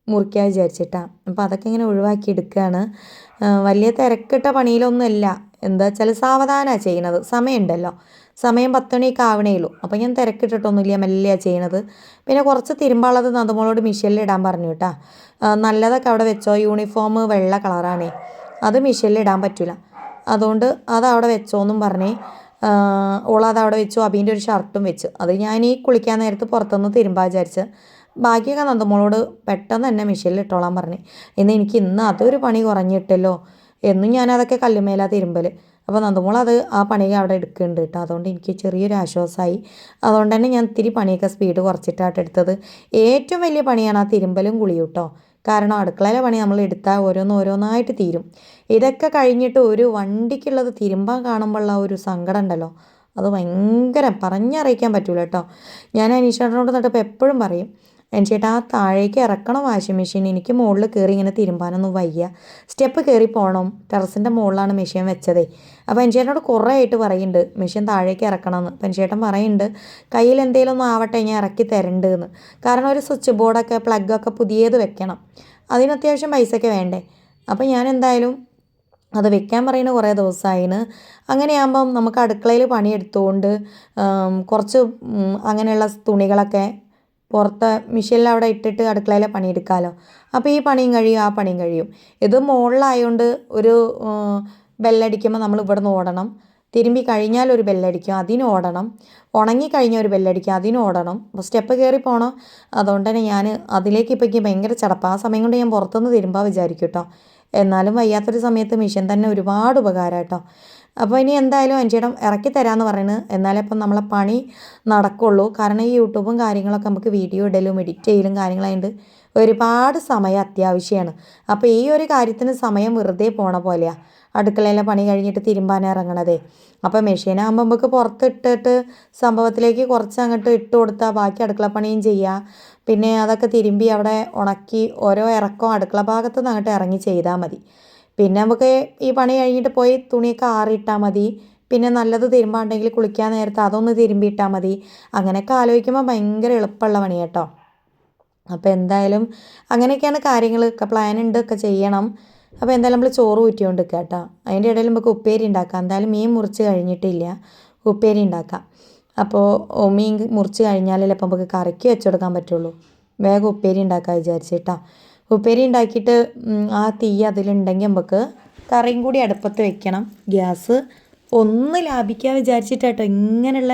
മുറിക്കാൻ വിചാരിച്ചിട്ടാണ് അപ്പോൾ അതൊക്കെ ഇങ്ങനെ ഒഴിവാക്കി എടുക്കുകയാണ് വലിയ തിരക്കിട്ട പണിയിലൊന്നുമല്ല. എന്താ വെച്ചാൽ സാവധാനമാണ് ചെയ്യണത് സമയമുണ്ടല്ലോ. സമയം പത്ത് മണിയൊക്കെ ആവണേ അപ്പോൾ ഞാൻ തിരക്കിട്ടിട്ടൊന്നുമില്ല മെല്ലെയാണ് ചെയ്യണത്. പിന്നെ കുറച്ച് തിരുമ്പാളത് നന്ദമോളോട് മിഷീനിൽ ഇടാൻ പറഞ്ഞു കേട്ടാ. നല്ലതൊക്കെ അവിടെ വെച്ചോ? യൂണിഫോം വെള്ള കളറാണേ. അത് മിഷീനിൽ ഇടാൻ പറ്റില്ല അതുകൊണ്ട് അത് അവിടെ വെച്ചോന്നും പറഞ്ഞേ. ഓളത് അവിടെ വെച്ചു. അബീന്റെ ഒരു ഷർട്ടും വെച്ചു. അത് ഞാൻ ഈ കുളിക്കാൻ നേരത്ത് പുറത്തുനിന്ന് തിരുമ്പാ വിചാരിച്ച് ബാക്കിയൊക്കെ നന്ദമോളോട് പെട്ടെന്ന് തന്നെ മിഷീനിൽ ഇട്ടോളാൻ പറഞ്ഞു. എന്നാൽ എനിക്ക് ഇന്ന് അതൊരു പണി കുറഞ്ഞിട്ടല്ലോ. എന്നും ഞാനതൊക്കെ കല്ലുമേലാ തിരുമ്പൽ അപ്പോൾ നന്ദമോൾ അത് ആ പണിയൊക്കെ അവിടെ എടുക്കുന്നുണ്ട് കേട്ടോ. അതുകൊണ്ട് എനിക്ക് ചെറിയൊരു ആശ്വാസമായി. അതുകൊണ്ട് തന്നെ ഞാൻ ഇത്തിരി പണിയൊക്കെ സ്പീഡ് കുറച്ചിട്ടാണ് എടുത്തത്. ഏറ്റവും വലിയ പണിയാണ് ആ തിരുമ്പലും കുളിയും കേട്ടോ. കാരണം അടുക്കളയിലെ പണി നമ്മൾ എടുത്താൽ ഓരോന്ന് ഓരോന്നായിട്ട് തീരും. ഇതൊക്കെ കഴിഞ്ഞിട്ട് ഒരു വണ്ടിക്കുള്ളത് തിരുമ്പാൻ കാണുമ്പോഴുള്ള ഒരു സങ്കടം ഉണ്ടല്ലോ. അത് ഭയങ്കര പറഞ്ഞറിയിക്കാൻ പറ്റൂല കേട്ടോ. ഞാൻ അനീഷേട്ടനോട് നട്ടപ്പോൾ എപ്പോഴും പറയും ചേട്ടാ ആ താഴേക്ക് ഇറക്കണം വാഷിംഗ് മെഷീൻ. എനിക്ക് മുകളിൽ കയറി ഇങ്ങനെ തിരുമ്പാനൊന്നും വയ്യ. സ്റ്റെപ്പ് കയറി പോകണം ടെറസിന്റെ മുകളിലാണ് മെഷീൻ വെച്ചതേ. അപ്പോൾ ചേട്ടനോട് കുറേ ആയിട്ട് പറയുന്നുണ്ട് മെഷീൻ താഴേക്ക് ഇറക്കണമെന്ന്. അപ്പം ചേട്ടൻ പറയുന്നുണ്ട് കയ്യിൽ എന്തെങ്കിലും ഒന്നും ആവട്ടെ ഞാൻ ഇറക്കി തരണ്ടെന്ന്. കാരണം ഒരു സ്വിച്ച് ബോർഡൊക്കെ പ്ലഗൊക്കെ പുതിയത് വെക്കണം. അതിന് അത്യാവശ്യം പൈസയൊക്കെ വേണ്ടേ? അപ്പോൾ ഞാൻ എന്തായാലും അത് വെക്കാൻ പറയുന്ന കുറേ ദിവസമായിന്. അങ്ങനെയാകുമ്പം നമുക്ക് അടുക്കളയിൽ പണിയെടുത്തുകൊണ്ട് കുറച്ച് അങ്ങനെയുള്ള തുണികളൊക്കെ പുറത്ത് മിഷീനിൽ അവിടെ ഇട്ടിട്ട് അടുക്കളയിലെ പണിയെടുക്കാമല്ലോ അപ്പോൾ ഈ പണിയും കഴിയും ആ പണിയും കഴിയും. ഇത് മുകളിലായതുകൊണ്ട് ഒരു ബെല്ലടിക്കുമ്പോൾ നമ്മൾ ഇവിടെ നിന്ന് ഓടണം. തിരുമ്പി കഴിഞ്ഞാൽ ഒരു ബെല്ലടിക്കും അതിന് ഓടണം. ഉണങ്ങിക്കഴിഞ്ഞാൽ കഴിഞ്ഞ ഒരു ബെല്ലടിക്കും അതിന് ഓടണം. അപ്പോൾ സ്റ്റെപ്പ് കയറി പോകണം അതുകൊണ്ട് തന്നെ ഞാൻ അതിലേക്ക് ഇപ്പം ഭയങ്കര ചടപ്പ്. ആ സമയം കൊണ്ട് ഞാൻ പുറത്തുനിന്ന് തിരുമ്പാൻ വിചാരിക്കും കേട്ടോ എന്നാലും വയ്യാത്തൊരു സമയത്ത് മിഷൻ തന്നെ ഒരുപാട് ഉപകാരം കേട്ടോ അപ്പോൾ ഇനി എന്തായാലും അഞ്ചിടം ഇറക്കി തരാമെന്ന് പറയുന്നത് എന്നാലേ ഇപ്പം നമ്മളെ പണി നടക്കുള്ളൂ. കാരണം ഈ യൂട്യൂബും കാര്യങ്ങളൊക്കെ നമുക്ക് വീഡിയോ ഇടലും എഡിറ്റ് ചെയ്യലും കാര്യങ്ങളായിട്ട് ഒരുപാട് സമയം അത്യാവശ്യമാണ് അപ്പോൾ ഈ ഒരു കാര്യത്തിന് സമയം വെറുതെ പോണ പോലെയാണ് അടുക്കളയിലെ പണി കഴിഞ്ഞിട്ട് തിരുമ്പാൻ ഇറങ്ങണതേ. അപ്പോൾ മെഷീനാകുമ്പോൾ നമുക്ക് പുറത്തിട്ടിട്ട് സംഭവത്തിലേക്ക് കുറച്ച് അങ്ങോട്ട് ഇട്ട് കൊടുത്താൽ ബാക്കി അടുക്കള പണിയും ചെയ്യുക പിന്നെ അതൊക്കെ തിരുമ്പി അവിടെ ഉണക്കി ഓരോ ഇറക്കവും അടുക്കള ഭാഗത്ത് നിന്ന് അങ്ങോട്ട് ഇറങ്ങി ചെയ്താൽ മതി. പിന്നെ നമുക്ക് ഈ പണി കഴിഞ്ഞിട്ട് പോയി തുണിയൊക്കെ ആറിയിട്ടാൽ മതി. പിന്നെ നല്ലത് തിരുമ്പാണ്ടെങ്കിൽ കുളിക്കാൻ നേരത്ത് അതൊന്ന് തിരുമ്പിയിട്ടാൽ മതി. അങ്ങനെയൊക്കെ ആലോചിക്കുമ്പോൾ ഭയങ്കര എളുപ്പമുള്ള പണി കേട്ടോ. അപ്പോൾ എന്തായാലും അങ്ങനെയൊക്കെയാണ് കാര്യങ്ങൾ ഒക്കെ പ്ലാൻ ഉണ്ട് ഒക്കെ ചെയ്യണം. അപ്പോൾ എന്തായാലും നമ്മൾ ചോറ് ഊറ്റിക്കൊണ്ട് കേട്ടോ. അതിന്റെ ഇടയിൽ നമുക്ക് ഉപ്പേരി ഉണ്ടാക്കാം. എന്തായാലും മീൻ മുറിച്ച് കഴിഞ്ഞിട്ടില്ല. ഉപ്പേരി ഉണ്ടാക്കാം. അപ്പോൾ മീൻ മുറിച്ച് കഴിഞ്ഞാലല്ലേ അപ്പോൾ നമുക്ക് കറിക്ക് വെച്ചുകൊടുക്കാൻ പറ്റുള്ളൂ. വേഗം ഉപ്പേരി ഉണ്ടാക്കാൻ വിചാരിച്ചിട്ടാ ഉപ്പേരി ഉണ്ടാക്കിയിട്ട് ആ തീ അതിലുണ്ടെങ്കിൽ നമുക്ക് കറിയും കൂടി അടുപ്പത്ത് വെക്കണം. ഗ്യാസ് ഒന്ന് ലാഭിക്കാൻ വിചാരിച്ചിട്ടാട്ടോ. ഇങ്ങനെയുള്ള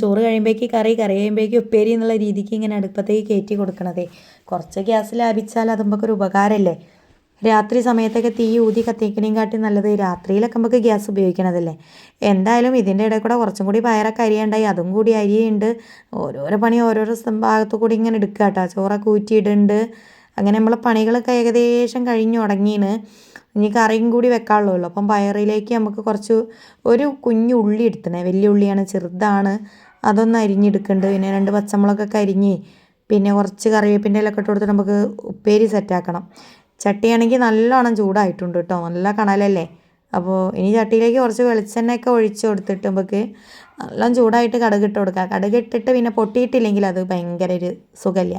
ചോറ് കഴിയുമ്പോഴേക്ക് കറി കറി കഴിയുമ്പോഴേക്ക് ഉപ്പേരി എന്നുള്ള രീതിക്ക് ഇങ്ങനെ അടുപ്പത്തേക്ക് കയറ്റി കൊടുക്കണതേ. കുറച്ച് ഗ്യാസ് ലാഭിച്ചാൽ അത് നമുക്കൊരു ഉപകാരമല്ലേ രാത്രി സമയത്തൊക്കെ തീ ഊതി കത്തിക്കണേയും കാട്ടി നല്ലത് രാത്രിയിലൊക്കെ നമുക്ക് ഗ്യാസ് ഉപയോഗിക്കണതല്ലേ? എന്തായാലും ഇതിന്റെ ഇടയിൽ കൂടെ കുറച്ചും കൂടി പയറൊക്കെ അരിയുണ്ടായി അതും കൂടി അരിയുണ്ട്. ഓരോരോ പണി ഓരോരോ ഭാഗത്തു കൂടി ഇങ്ങനെ എടുക്കുക കേട്ടോ ചോറൊക്കെ ഊറ്റിയിടുന്നുണ്ട്. അങ്ങനെ നമ്മൾ പണികളൊക്കെ ഏകദേശം കഴിഞ്ഞു തുടങ്ങീന് ഇനി കറിയും കൂടി വെക്കാനുള്ളൂ അപ്പം പയറിലേക്ക് നമുക്ക് കുറച്ച് ഒരു കുഞ്ഞു ഉള്ളി എടുത്തണേ. വലിയ ഉള്ളിയാണ് ചെറുതാണ്. അതൊന്ന് അരിഞ്ഞെടുക്കുന്നുണ്ട് പിന്നെ രണ്ട് പച്ചമുളകൊക്കെ അരിഞ്ഞ് പിന്നെ കുറച്ച് കറിവേപ്പിന്റെ ഇലൊക്കെ ഇട്ട് കൊടുത്തിട്ട് നമുക്ക് ഉപ്പേരി സെറ്റാക്കണം ചട്ടിയാണെങ്കിൽ നല്ലോണം ചൂടായിട്ടുണ്ട് കേട്ടോ. നല്ല കണലല്ലേ? അപ്പോൾ ഇനി ചട്ടിയിലേക്ക് കുറച്ച് വെളിച്ചെണ്ണയൊക്കെ ഒഴിച്ച് കൊടുത്തിട്ട് നമുക്ക് നല്ല ചൂടായിട്ട് കടുക് ഇട്ട് കൊടുക്കുക കടുക് ഇട്ടിട്ട് പിന്നെ പൊട്ടിയിട്ടില്ലെങ്കിൽ അത് ഭയങ്കര ഒരു സുഖമില്ല.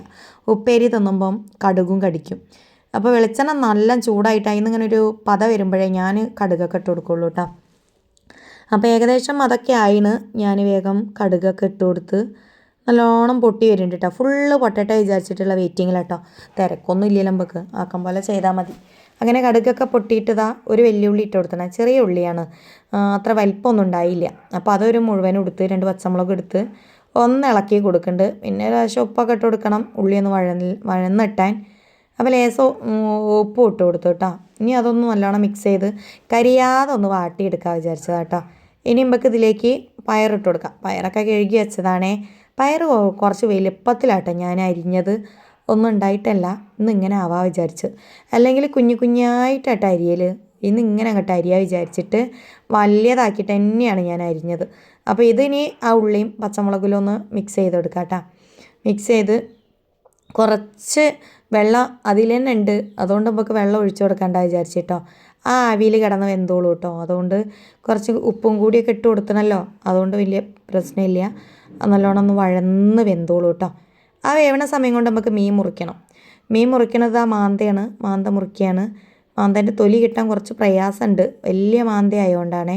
ഉപ്പേരി തിന്നുമ്പം കടുകും കടിക്കും. അപ്പോൾ വെളിച്ചെണ്ണ നല്ല ചൂടായിട്ട് അതിൽ ഇങ്ങനെ ഒരു പത വരുമ്പോഴേ ഞാൻ കടുകൊക്കെ ഇട്ട് കൊടുക്കുള്ളൂ കേട്ടോ അപ്പോൾ ഏകദേശം അതൊക്കെ ആയിന് ഞാൻ വേഗം കടുകൊക്കെ ഇട്ട് കൊടുത്ത് നല്ലോണം പൊട്ടി വരുന്നുണ്ട് കേട്ടോ ഫുള്ള് പൊട്ടട്ടെ വിചാരിച്ചിട്ടുള്ള വെയിറ്റിങ്ങിലാട്ടോ തിരക്കൊന്നും ഇല്ലല്ലോ നമുക്ക്. ആക്കം പോലെ ചെയ്താൽ മതി. അങ്ങനെ കടുകൊക്കെ പൊട്ടിയിട്ടതാ ഒരു വലിയ ഉള്ളി ഇട്ട് കൊടുത്തണം ചെറിയ ഉള്ളിയാണ്. അത്ര വലിപ്പമൊന്നും ഉണ്ടായില്ല. അപ്പോൾ അതൊരു മുഴുവൻ എടുത്ത് രണ്ട് പച്ചമുളക് എടുത്ത് ഒന്ന് ഇളക്കി കൊടുക്കുന്നുണ്ട്. പിന്നെ ലേശം ഉപ്പൊക്കെ ഇട്ട് കൊടുക്കണം. ഉള്ളി ഒന്ന് വഴന്ന് വഴന്നിട്ടാൻ. അപ്പോൾ ലേസോ ഉപ്പ് ഇട്ട് കൊടുത്തു കേട്ടോ. ഇനി അതൊന്ന് നല്ലോണം മിക്സ് ചെയ്ത് കരിയാതെ ഒന്ന് വാട്ടിയെടുക്കാൻ വിചാരിച്ചതാ കേട്ടോ. ഇനി നമുക്ക് ഇതിലേക്ക് പയറിട്ട് കൊടുക്കാം. പയറൊക്കെ കഴുകി വെച്ചതാണേ. പയർ കുറച്ച് വലുപ്പത്തിലാട്ടോ ഞാൻ അരിഞ്ഞത്. ഒന്നും ഉണ്ടായിട്ടല്ല. ഇന്ന് ഇങ്ങനെ ആവാ വിചാരിച്ച്. അല്ലെങ്കിൽ കുഞ്ഞു കുഞ്ഞായിട്ടാട്ട അരിയൽ ഇന്ന് ഇങ്ങനെ അങ്ങോട്ട് അരിയാ വിചാരിച്ചിട്ട് വലിയതാക്കിയിട്ട് തന്നെയാണ് ഞാൻ അരിഞ്ഞത്. അപ്പോൾ ഇതിനി ആ ഉള്ളിയും പച്ചമുളകിലും ഒന്ന് മിക്സ് ചെയ്ത് കൊടുക്കാം കേട്ടോ. മിക്സ് ചെയ്ത് കുറച്ച് വെള്ളം അതിൽ തന്നെ ഉണ്ട്. അതുകൊണ്ട് നമുക്ക് വെള്ളം ഒഴിച്ചു കൊടുക്കണ്ട വിചാരിച്ചിട്ടോ ആ ആവിയിൽ കിടന്ന് വെന്തോളൂ കേട്ടോ. അതുകൊണ്ട് കുറച്ച് ഉപ്പും കൂടിയൊക്കെ ഇട്ട് കൊടുത്തണല്ലോ. അതുകൊണ്ട് വലിയ പ്രശ്നമില്ല. നല്ലോണം ഒന്ന് വഴന്ന് വെന്തോളൂ കേട്ടോ. ആ വേവണ സമയം കൊണ്ട് നമുക്ക് മീൻ മുറിക്കണം. മീൻ മുറിക്കണത് ആ മാന്തയാണ്. മാന്ത മുറിക്കുകയാണ് മാന്തേന്റെ തൊലി കിട്ടാൻ കുറച്ച് പ്രയാസമുണ്ട്. വലിയ മാന്ത ആയതുകൊണ്ടാണ്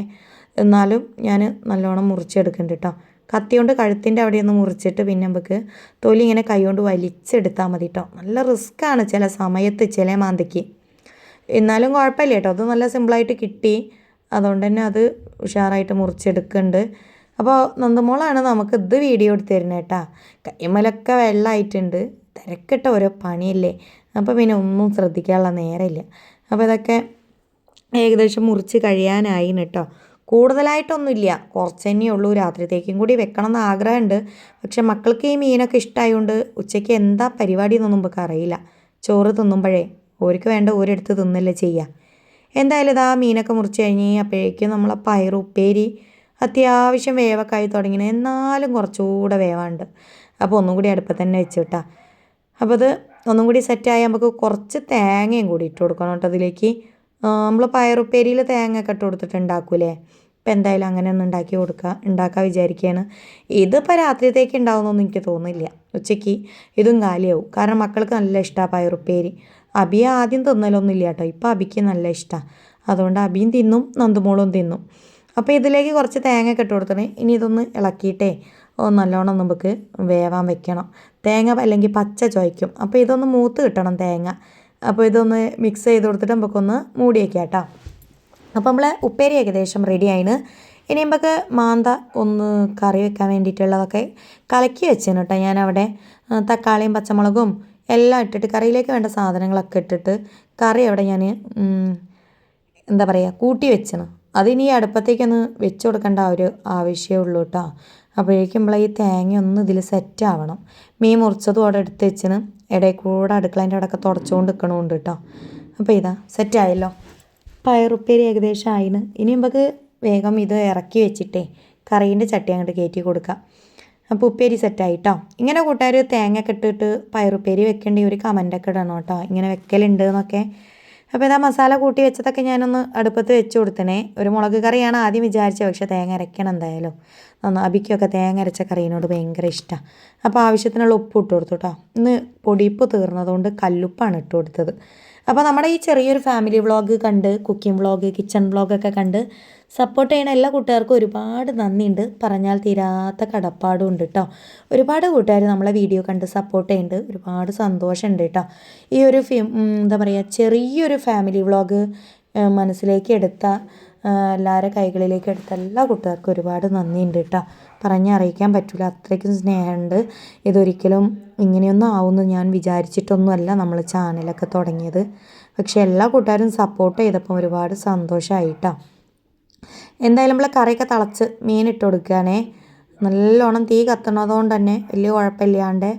എന്നാലും ഞാൻ നല്ലോണം മുറിച്ചെടുക്കുന്നുണ്ട് കേട്ടോ കത്തി കൊണ്ട് കഴുത്തിന്റെ അവിടെ ഒന്ന് മുറിച്ചിട്ട് പിന്നെ നമുക്ക് തൊലി ഇങ്ങനെ കൈ കൊണ്ട് വലിച്ചെടുത്താൽ മതി കേട്ടോ നല്ല റിസ്ക്കാണ് ചില സമയത്ത് ചില മാന്തയ്ക്ക്. എന്നാലും കുഴപ്പമില്ല കേട്ടോ അത് നല്ല സിമ്പിളായിട്ട് കിട്ടി. അതുകൊണ്ട് തന്നെ അത് ഉഷാറായിട്ട് മുറിച്ചെടുക്കുന്നുണ്ട്. അപ്പോൾ നന്ദമോളാണ് നമുക്ക് ഇത് വീഡിയോ എടുത്ത് തരുന്നത് കേട്ടാ. കൈമലൊക്കെ വെള്ളമായിട്ടുണ്ട് തിരക്കിട്ട ഓരോ പണിയല്ലേ? അപ്പോൾ പിന്നെ ഒന്നും ശ്രദ്ധിക്കാനുള്ള നേരമില്ല. അപ്പോൾ ഇതൊക്കെ ഏകദേശം മുറിച്ച് കഴിയാനായി കേട്ടോ. കൂടുതലായിട്ടൊന്നുമില്ല. കുറച്ച് തന്നെ ഉള്ളൂ. രാത്രിത്തേക്കും കൂടി വെക്കണം എന്ന് ആഗ്രഹമുണ്ട്. പക്ഷെ മക്കൾക്ക് ഈ മീനൊക്കെ ഇഷ്ടമായതുകൊണ്ട് ഉച്ചയ്ക്ക് എന്താ പരിപാടി എന്നൊന്നും നമുക്ക് അറിയില്ല. ചോറ് തിന്നുമ്പോഴേ ഓർക്ക് വേണ്ട ഓരെടുത്ത് തിന്നല്ലേ ചെയ്യുക. എന്തായാലും ഇതാ മീനൊക്കെ മുറിച്ച് കഴിഞ്ഞ് അപ്പോഴേക്കും നമ്മളെ പയർ ഉപ്പേരി അത്യാവശ്യം വേവൊക്കെ ആയി തുടങ്ങിന്. എന്നാലും കുറച്ചുകൂടെ വേവാണ്ട്. അപ്പോൾ ഒന്നും കൂടി അടുപ്പത്ത് തന്നെ വെച്ച് കേട്ടാ അപ്പോൾ അത് ഒന്നും കൂടി സെറ്റായി നമുക്ക് കുറച്ച് തേങ്ങയും കൂടി ഇട്ട് കൊടുക്കണം കേട്ടോ അതിലേക്ക്. നമ്മൾ പയറുപ്പേരിയിൽ തേങ്ങ ഒക്കെ ഇട്ട് കൊടുത്തിട്ട് ഉണ്ടാക്കൂലേ? ഇപ്പം എന്തായാലും അങ്ങനെ ഒന്ന് ഉണ്ടാക്കി കൊടുക്കുക ഉണ്ടാക്കാൻ വിചാരിക്കുകയാണ് ഇതിപ്പോൾ രാത്രിയത്തേക്ക് ഉണ്ടാവുമെന്നൊന്നും എനിക്ക് തോന്നുന്നില്ല. ഉച്ചയ്ക്ക് ഇതും കാലിയാവും. കാരണം മക്കൾക്ക് നല്ല ഇഷ്ടമാണ് പയറുപ്പേരി. അബി ആദ്യം തിന്നലൊന്നുമില്ല കേട്ടോ. ഇപ്പം അബിക്ക് നല്ല ഇഷ്ടമാണ് അതുകൊണ്ട് അബിയും തിന്നും നന്ദുമോളും തിന്നും. അപ്പോൾ ഇതിലേക്ക് കുറച്ച് തേങ്ങ ഇട്ട് കൊടുത്തണേ ഇനി ഇതൊന്ന് ഇളക്കിയിട്ടേ ഓ നല്ലോണം നമുക്ക് വേവാൻ വെക്കണം. തേങ്ങ അല്ലെങ്കിൽ പച്ച ചോയ്ക്കും അപ്പോൾ ഇതൊന്ന് മൂത്ത് കിട്ടണം തേങ്ങ. അപ്പോൾ ഇതൊന്ന് മിക്സ് ചെയ്ത് കൊടുത്തിട്ട് നമുക്കൊന്ന് മൂടി വയ്ക്കാം കേട്ടോ. അപ്പോൾ നമ്മളെ ഉപ്പേരി ഏകദേശം റെഡി ആയിന്. ഇനി നമുക്ക് മാന്ത ഒന്ന് കറി വെക്കാൻ വേണ്ടിയിട്ടുള്ളതൊക്കെ കലക്കി വെച്ചേന് കേട്ടോ ഞാനവിടെ. തക്കാളിയും പച്ചമുളകും എല്ലാം ഇട്ടിട്ട് കറിയിലേക്ക് വേണ്ട സാധനങ്ങളൊക്കെ ഇട്ടിട്ട് കറി അവിടെ ഞാൻ എന്താ പറയുക കൂട്ടി വെച്ചണ് അതിനി അടുപ്പത്തേക്കൊന്ന് വെച്ച് കൊടുക്കേണ്ട ഒരു ആവശ്യമേ ഉള്ളൂ കേട്ടോ. അപ്പോഴേക്കും നമ്മളെ ഈ തേങ്ങ ഒന്ന് ഇതിൽ സെറ്റ് ആവണം. മീൻ മുറിച്ചതും അവിടെ എടുത്ത് വെച്ചിന്. ഇടയിൽ കൂടെ അടുക്കളേന്റെ അവിടെയൊക്കെ തുടച്ചുകൊണ്ട് നിൽക്കണമുണ്ട് കേട്ടോ. അപ്പോൾ ഇതാ സെറ്റ് ആയല്ലോ. പയറുപ്പേരി ഏകദേശം ആയിന്. ഇനി നമുക്ക് വേഗം ഇത് ഇറക്കി വെച്ചിട്ടേ കറീന്റെ ചട്ടി അങ്ങോട്ട് കയറ്റി കൊടുക്കാം. അപ്പോൾ ഉപ്പേരി സെറ്റായിട്ടോ ഇങ്ങനെ കൂട്ടുകാർ തേങ്ങ ഒക്കെ ഇട്ടിട്ട് പയറുപ്പേരി വെക്കേണ്ടി ഒരു കമന്റൊക്കെ ഇടണം കേട്ടോ. ഇങ്ങനെ വെക്കലുണ്ട് എന്നൊക്കെ അപ്പോൾ ഇതാ മസാല കൂട്ടി വെച്ചതൊക്കെ ഞാനൊന്ന് അടുപ്പത്ത് വെച്ച് കൊടുത്തണേ. ഒരു മുളക് കറിയാണ് ആദ്യം വിചാരിച്ചത് പക്ഷേ തേങ്ങ അരയ്ക്കണം എന്തായാലും. ഒന്ന് അബിക്കൊക്കെ തേങ്ങ അരച്ച കറീനോട് ഭയങ്കര ഇഷ്ടമാണ് അപ്പോൾ ആവശ്യത്തിനുള്ള ഉപ്പ് ഇട്ട് കൊടുത്തു കേട്ടോ. ഇന്ന് പൊടിപ്പ് തീർന്നതുകൊണ്ട് കല്ലുപ്പാണ് ഇട്ട് കൊടുത്തത്. അപ്പോൾ നമ്മുടെ ഈ ചെറിയൊരു ഫാമിലി വ്ളോഗ് കണ്ട് കുക്കിംഗ് വ്ളോഗ് കിച്ചൺ വ്ളോഗൊക്കെ കണ്ട് സപ്പോർട്ട് ചെയ്യണ എല്ലാ കൂട്ടുകാർക്കും ഒരുപാട് നന്ദിയുണ്ട്. പറഞ്ഞാൽ തീരാത്ത കടപ്പാടും ഉണ്ട് കേട്ടോ ഒരുപാട് കൂട്ടുകാർ നമ്മളെ വീഡിയോ കണ്ട് സപ്പോർട്ട് ചെയ്യുന്നുണ്ട് ഒരുപാട് സന്തോഷമുണ്ട് കേട്ടോ ഈ ഒരു എന്താ പറയുക ചെറിയൊരു ഫാമിലി വ്ളോഗ് മനസ്സിലേക്ക് എടുത്ത എല്ലാവരുടെ കൈകളിലേക്ക് എടുത്ത എല്ലാ കൂട്ടുകാർക്കും ഒരുപാട് നന്ദിയുണ്ട് കേട്ടോ പറഞ്ഞറിയിക്കാൻ പറ്റില്ല അത്രയ്ക്കും സ്നേഹമുണ്ട്. ഇതൊരിക്കലും ഇങ്ങനെയൊന്നും ആവുമെന്ന് ഞാൻ വിചാരിച്ചിട്ടൊന്നുമല്ല നമ്മൾ ചാനലൊക്കെ തുടങ്ങിയത്. പക്ഷേ എല്ലാ കൂട്ടുകാരും സപ്പോർട്ട് ചെയ്തപ്പോൾ ഒരുപാട് സന്തോഷമായിട്ടാണ് എന്തായാലും നമ്മളെ കറിയൊക്കെ തിളച്ച് മീൻ കൊടുക്കുകയാണേ. നല്ലോണം തീ കത്തണതുകൊണ്ട് തന്നെ വലിയ കുഴപ്പമില്ലാണ്ട്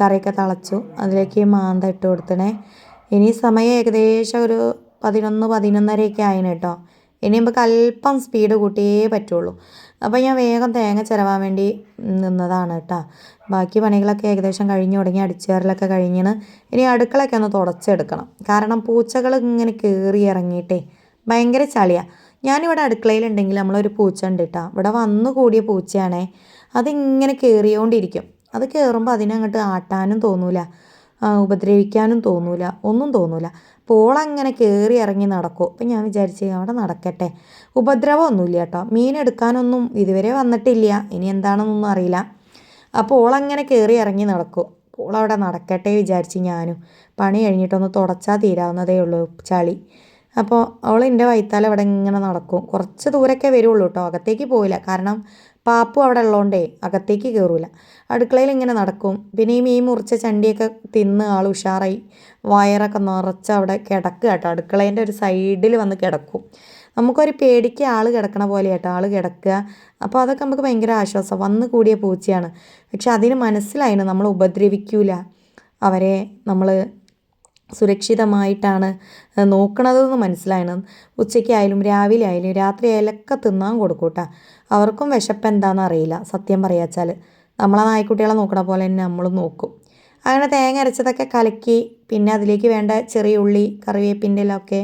കറിയൊക്കെ തിളച്ചു. അതിലേക്ക് മാന്ത ഇട്ട് കൊടുത്തണേ. ഇനി സമയം ഏകദേശം ഒരു പതിനൊന്ന് പതിനൊന്നരയൊക്കെ ആയിന് കേട്ടോ. ഇനി നമുക്ക് അല്പം സ്പീഡ് കൂട്ടിയേ പറ്റുള്ളൂ. അപ്പോൾ ഞാൻ വേഗം തേങ്ങ ചിരവാൻ വേണ്ടി നിന്നതാണ് കേട്ടോ. ബാക്കി പണികളൊക്കെ ഏകദേശം കഴിഞ്ഞു തുടങ്ങി അടിച്ചേറിലൊക്കെ കഴിഞ്ഞിന്. ഇനി അടുക്കളയൊക്കെ ഒന്ന് തുടച്ചെടുക്കണം. കാരണം പൂച്ചകൾ ഇങ്ങനെ കയറി ഇറങ്ങിയിട്ടേ ഭയങ്കര ചളിയാണ് ഞാനിവിടെ അടുക്കളയിലുണ്ടെങ്കിൽ നമ്മളൊരു പൂച്ച ഉണ്ട് കേട്ടോ. ഇവിടെ വന്നു കൂടിയ പൂച്ചയാണേ. അതിങ്ങനെ കയറിയോണ്ടിരിക്കും അത് കയറുമ്പോൾ അതിനങ്ങോട്ട് ആട്ടാനും തോന്നൂല. ഉപദ്രവിക്കാനും തോന്നൂല. ഒന്നും തോന്നൂല. അപ്പോൾ ഓളങ്ങനെ കയറി ഇറങ്ങി നടക്കും. അപ്പം ഞാൻ വിചാരിച്ചു അവിടെ നടക്കട്ടെ. ഉപദ്രവമൊന്നുമില്ല കേട്ടോ. മീനെടുക്കാനൊന്നും ഇതുവരെ വന്നിട്ടില്ല. ഇനി എന്താണെന്നൊന്നും അറിയില്ല. അപ്പോൾ ഓളങ്ങനെ കയറി ഇറങ്ങി നടക്കും. ഓളവിടെ നടക്കട്ടെ വിചാരിച്ച് ഞാനും. പണി കഴിഞ്ഞിട്ടൊന്ന് തുടച്ചാൽ തീരാവുന്നതേ ഉള്ളൂ ചളി. അപ്പോൾ അവൾ എന്റെ അവിടെ ഇങ്ങനെ നടക്കും. കുറച്ച് ദൂരമൊക്കെ വരുള്ളൂ കേട്ടോ. അകത്തേക്ക് പോയില്ല കാരണം പാപ്പു അവിടെ ഉള്ളതുകൊണ്ടേ അകത്തേക്ക് കയറൂല അടുക്കളയിൽ ഇങ്ങനെ നടക്കും. പിന്നെ ഈ മീൻ മുറിച്ച ചണ്ടിയൊക്കെ തിന്ന് ആൾ ഉഷാറായി. വയറൊക്കെ നിറച്ച് അവിടെ കിടക്കുക കേട്ടോ. അടുക്കളേന്റെ ഒരു സൈഡിൽ വന്ന് കിടക്കും. നമുക്കൊരു പേടിക്ക് ആൾ കിടക്കണ പോലെ കേട്ടോ. ആൾ കിടക്കുക. അപ്പോൾ അതൊക്കെ നമുക്ക് ഭയങ്കര ആശ്വാസം. വന്ന് കൂടിയ പൂച്ചയാണ്. പക്ഷെ അതിന് മനസ്സിലായിരുന്നു നമ്മൾ ഉപദ്രവിക്കൂല. അവരെ നമ്മൾ സുരക്ഷിതമായിട്ടാണ് നോക്കണതെന്ന് മനസ്സിലായണം. ഉച്ചയ്ക്കായാലും രാവിലെ ആയാലും രാത്രി ആയാലൊക്കെ തിന്നാൻ കൊടുക്കൂട്ടാ. അവർക്കും വിശപ്പ് എന്താണെന്ന് അറിയില്ല സത്യം പറയാച്ചാൽ. നമ്മളെ നായ്ക്കുട്ടികളെ നോക്കണ പോലെ തന്നെ നമ്മളും നോക്കും. അങ്ങനെ തേങ്ങ അരച്ചതൊക്കെ കലക്കി പിന്നെ അതിലേക്ക് വേണ്ട ചെറിയ ഉള്ളി കറിവേപ്പിന്റെ ഒക്കെ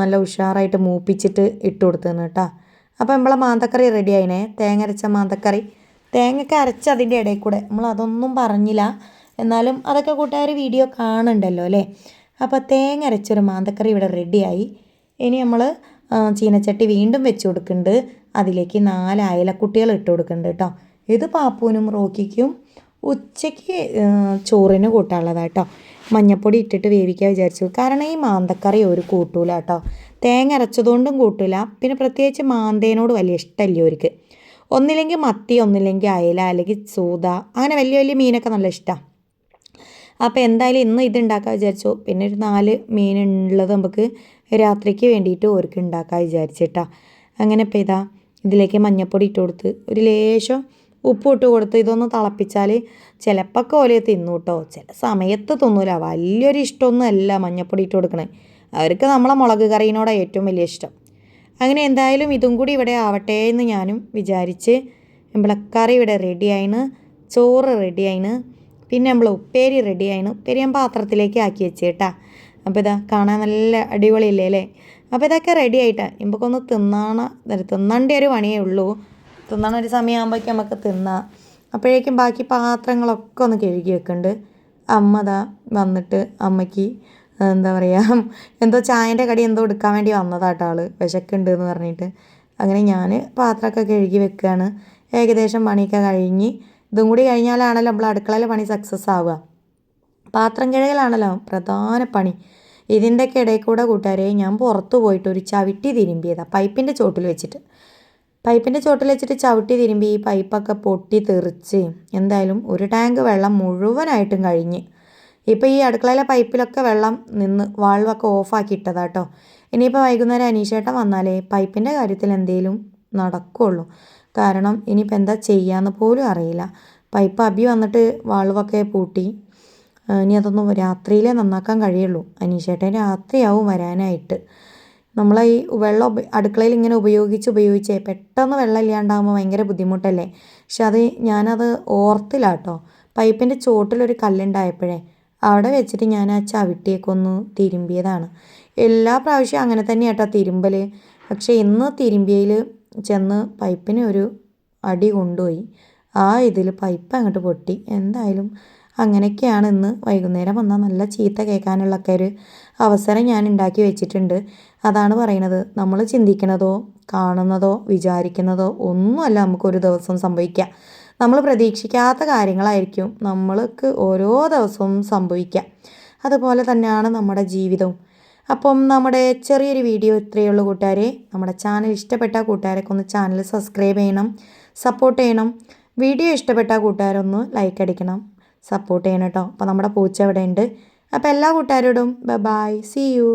നല്ല ഉഷാറായിട്ട് മൂപ്പിച്ചിട്ട് ഇട്ട് കൊടുത്തതാണ് കേട്ടോ. അപ്പോൾ നമ്മളെ മാന്തക്കറി റെഡി ആയിനെ. തേങ്ങ അരച്ച മാന്തക്കറി. തേങ്ങയൊക്കെ അരച്ച് അതിന്റെ ഇടയിൽ കൂടെ. നമ്മൾ അതൊന്നും പറഞ്ഞില്ല. എന്നാലും അതൊക്കെ കൂട്ടുകാർ വീഡിയോ കാണണ്ടല്ലോ അല്ലേ? അപ്പോൾ തേങ്ങ അരച്ചൊരു മാന്തക്കറി ഇവിടെ റെഡിയായി ഇനി നമ്മൾ ചീനച്ചട്ടി വീണ്ടും വെച്ച് കൊടുക്കുന്നുണ്ട്. അതിലേക്ക് നാല് അയലക്കുട്ടികൾ ഇട്ട് കൊടുക്കുന്നുണ്ട് കേട്ടോ. ഇത് പാപ്പൂനും റോക്കിക്കും ഉച്ചയ്ക്ക് ചോറിന് കൂട്ടാനുള്ളതാണ് കൂട്ടാനുള്ളതാട്ടോ മഞ്ഞപ്പൊടി ഇട്ടിട്ട് വേവിക്കാൻ വിചാരിച്ചു. കാരണം ഈ മാന്തക്കറി ഒരു കൂട്ടൂല കേട്ടോ. തേങ്ങ അരച്ചതുകൊണ്ടും കൂട്ടില്ല പിന്നെ പ്രത്യേകിച്ച് മാന്തേനോട് വലിയ ഇഷ്ടമല്ലേ അവർക്ക് ഒന്നില്ലെങ്കിൽ മത്തി ഒന്നില്ലെങ്കിൽ അയല അല്ലെങ്കിൽ സൂത. അങ്ങനെ വലിയ വലിയ മീനൊക്കെ നല്ല ഇഷ്ടമാണ് അപ്പോൾ എന്തായാലും ഇന്ന് ഇത് ഉണ്ടാക്കാൻ വിചാരിച്ചു. പിന്നെ ഒരു നാല് മീൻ ഉള്ളത് നമുക്ക് രാത്രിക്ക് വേണ്ടിയിട്ട് ഓർക്ക് ഉണ്ടാക്കാൻ വിചാരിച്ചിട്ടാ. അങ്ങനെ ഇപ്പോൾ ഇതാ ഇതിലേക്ക് മഞ്ഞപ്പൊടി ഇട്ട് കൊടുത്ത് ഒരു ലേശം ഉപ്പ് ഇട്ട് കൊടുത്ത് ഇതൊന്ന് തിളപ്പിച്ചാൽ ചിലപ്പോൾ കോലെ തിന്നു കേട്ടോ ചില സമയത്ത് തിന്നൂല. വലിയൊരു ഇഷ്ടമൊന്നും അല്ല മഞ്ഞപ്പൊടി ഇട്ട് കൊടുക്കണേ. അവർക്ക് നമ്മളെ മുളക് കറീനോടാണ് ഏറ്റവും വലിയ ഇഷ്ടം. അങ്ങനെ എന്തായാലും ഇതും കൂടി ഇവിടെ ആവട്ടെ എന്ന് ഞാനും വിചാരിച്ച്. ഇമ്പളക്കറി ഇവിടെ റെഡിയായിന് ചോറ് റെഡിയായിന് പിന്നെ നമ്മൾ ഉപ്പേരി റെഡിയായിരുന്നു ഉപ്പേരി ഞാൻ പാത്രത്തിലേക്ക് ആക്കി വെച്ചേട്ടാ. അപ്പോൾ ഇതാ കാണാൻ നല്ല അടിപൊളിയില്ലേ അല്ലേ? അപ്പോൾ ഇതൊക്കെ റെഡി ആയിട്ടാ. ഇമ്പക്കൊന്ന് തിന്നാണ തിന്നണ്ട ഒരു പണിയേ ഉള്ളൂ. തിന്നണ ഒരു സമയമാകുമ്പോഴേക്കും നമുക്ക് തിന്നാം. അപ്പോഴേക്കും ബാക്കി പാത്രങ്ങളൊക്കെ ഒന്ന് കഴുകി വെക്കുന്നുണ്ട് അമ്മ ദാ വന്നിട്ട് അമ്മയ്ക്ക് എന്താ പറയുക എന്തോ ചായന്റെ കടി എന്തോ എടുക്കാൻ വേണ്ടി വന്നതാട്ടോ ആൾ. വിശക്കുണ്ട് എന്ന് പറഞ്ഞിട്ട്. അങ്ങനെ ഞാൻ പാത്രമൊക്കെ കഴുകി വെക്കുകയാണ് ഏകദേശം പണിയൊക്കെ കഴിഞ്ഞ് ഇതും കൂടി കഴിഞ്ഞാലാണല്ലോ നമ്മൾ അടുക്കളയിലെ പണി സക്സസ് ആവുക. പാത്രം കിഴകലാണല്ലോ പ്രധാന പണി. ഇതിന്റെയൊക്കെ ഇടയിൽ കൂടെ കൂട്ടുകാരെ ഞാൻ പുറത്ത് പോയിട്ട് ഒരു ചവിട്ടി തിരുമ്പിയതാണ് പൈപ്പിന്റെ ചോട്ടിൽ വെച്ചിട്ട്. പൈപ്പിന്റെ ചോട്ടിൽ വെച്ചിട്ട് ചവിട്ടി തിരുമ്പി ഈ പൈപ്പൊക്കെ പൊട്ടി തെറിച്ച് എന്തായാലും ഒരു ടാങ്ക് വെള്ളം മുഴുവനായിട്ടും കഴിഞ്ഞ്. ഇപ്പോൾ ഈ അടുക്കളയിലെ പൈപ്പിലൊക്കെ വെള്ളം നിന്ന് വാൾവൊക്കെ ഓഫാക്കി ഇട്ടതാട്ടോ ഇനിയിപ്പോൾ വൈകുന്നേരം അനീഷേട്ടൻ വന്നാലേ പൈപ്പിന്റെ കാര്യത്തിൽ എന്തെങ്കിലും നടക്കുള്ളൂ. കാരണം ഇനിയിപ്പോൾ എന്താ ചെയ്യാന്ന് പോലും അറിയില്ല. പൈപ്പ് അബി വന്നിട്ട് വാൾവൊക്കെ പൂട്ടി. ഇനി അതൊന്നും രാത്രിയിലേ നന്നാക്കാൻ കഴിയുള്ളൂ. അനീഷേട്ടൻ രാത്രിയാവും വരാനായിട്ട്. നമ്മൾ ഈ വെള്ളം അടുക്കളയിൽ ഇങ്ങനെ ഉപയോഗിച്ച് ഉപയോഗിച്ചേ പെട്ടെന്ന് വെള്ളം ഇല്ലാണ്ടാകുമ്പോൾ ഭയങ്കര ബുദ്ധിമുട്ടല്ലേ? പക്ഷെ അത് ഞാനത് ഓർത്തില്ല കേട്ടോ പൈപ്പിന്റെ ചോട്ടിലൊരു കല്ലുണ്ടായപ്പോഴേ അവിടെ വെച്ചിട്ട് ഞാൻ ആ ചവിട്ടിയൊക്കെ ഒന്ന് തിരുമ്പിയതാണ്. എല്ലാ പ്രാവശ്യവും അങ്ങനെ തന്നെയാട്ടോ തിരുമ്പൽ പക്ഷേ ഇന്ന് തിരുമ്പിയതിൽ ചെന്ന് പൈപ്പിന് ഒരു അടി കൊണ്ടുപോയി. ആ ഇതിൽ പൈപ്പ് അങ്ങോട്ട് പൊട്ടി. എന്തായാലും അങ്ങനെയൊക്കെയാണ് ഇന്ന് വൈകുന്നേരം വന്നാൽ നല്ല ചീത്ത കേൾക്കാനുള്ളൊക്കെ ഒരു അവസരം ഞാൻ ഉണ്ടാക്കി വെച്ചിട്ടുണ്ട്. അതാണ് പറയുന്നത്. നമ്മൾ ചിന്തിക്കുന്നതോ കാണുന്നതോ വിചാരിക്കുന്നതോ ഒന്നുമല്ല നമുക്കൊരു ദിവസം സംഭവിക്കുക. നമ്മൾ പ്രതീക്ഷിക്കാത്ത കാര്യങ്ങളായിരിക്കും നമ്മൾക്ക് ഓരോ ദിവസവും സംഭവിക്കുക. അതുപോലെ തന്നെയാണ് നമ്മുടെ ജീവിതവും. അപ്പം നമ്മുടെ ചെറിയൊരു വീഡിയോ ഇത്രയേ ഉള്ളൂ കൂട്ടുകാരെ. നമ്മുടെ ചാനൽ ഇഷ്ടപ്പെട്ട കൂട്ടുകാരൊക്കെ ഒന്ന് ചാനൽ സബ്സ്ക്രൈബ് ചെയ്യണം സപ്പോർട്ട് ചെയ്യണം. വീഡിയോ ഇഷ്ടപ്പെട്ട കൂട്ടുകാരൊന്ന് ലൈക്ക് അടിക്കണം സപ്പോർട്ട് ചെയ്യണം കേട്ടോ. അപ്പോൾ നമ്മുടെ പൂച്ച ഇവിടെ ഉണ്ട്. അപ്പോൾ എല്ലാ കൂട്ടുകാരോടും ബൈ ബൈ സി യു